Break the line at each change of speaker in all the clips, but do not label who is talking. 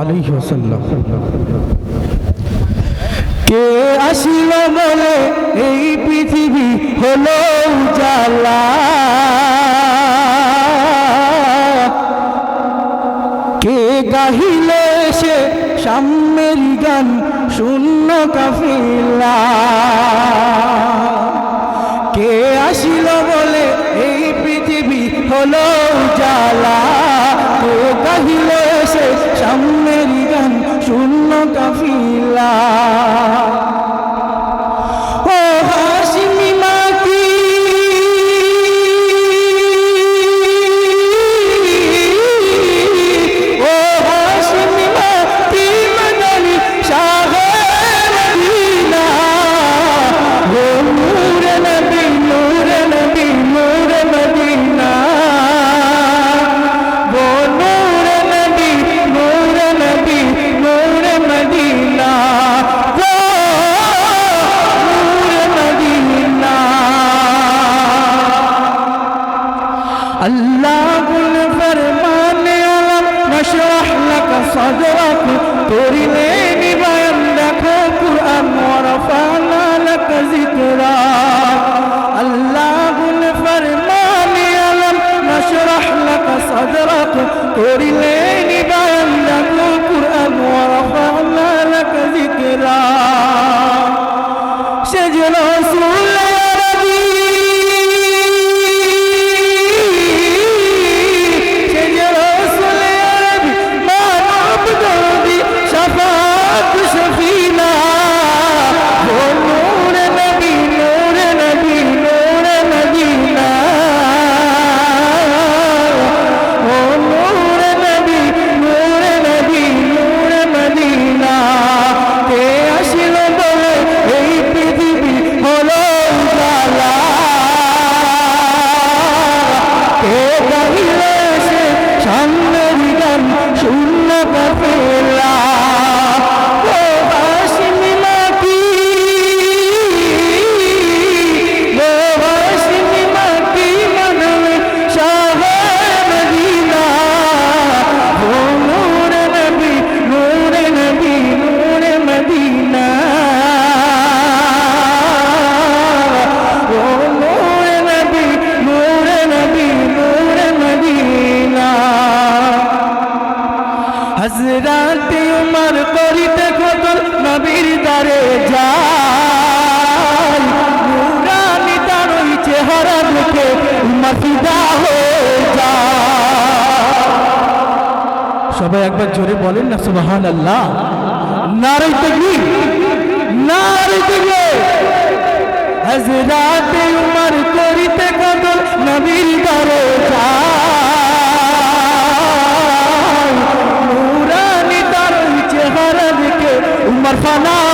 আলাইহি ওয়াসাল্লাম। কে আসিল বলে এই পৃথিবী হলো উজালা। কে গাহিল সে সাম্যের গান শূন্য কাফিলা। কে কাফিলা। পড়িলে কে কহিলে সে সামনে হজরাতে উমর করিতে কত নবীর দ্বারে যায়। নুরানি তার ওই চেহারা দেখে উমর ফিদা হয়ে যায়। সবাই একবার জোরে বলেন না সুবাহান আল্লাহ নারী তকবি নারী তকবি হজরাতে উমর করিতে কত নবীর দ্বারে فلا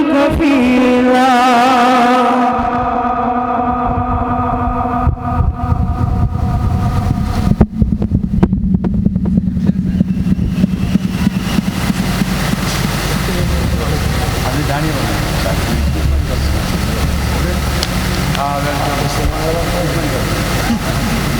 كفيلا Ah, that's
not the same.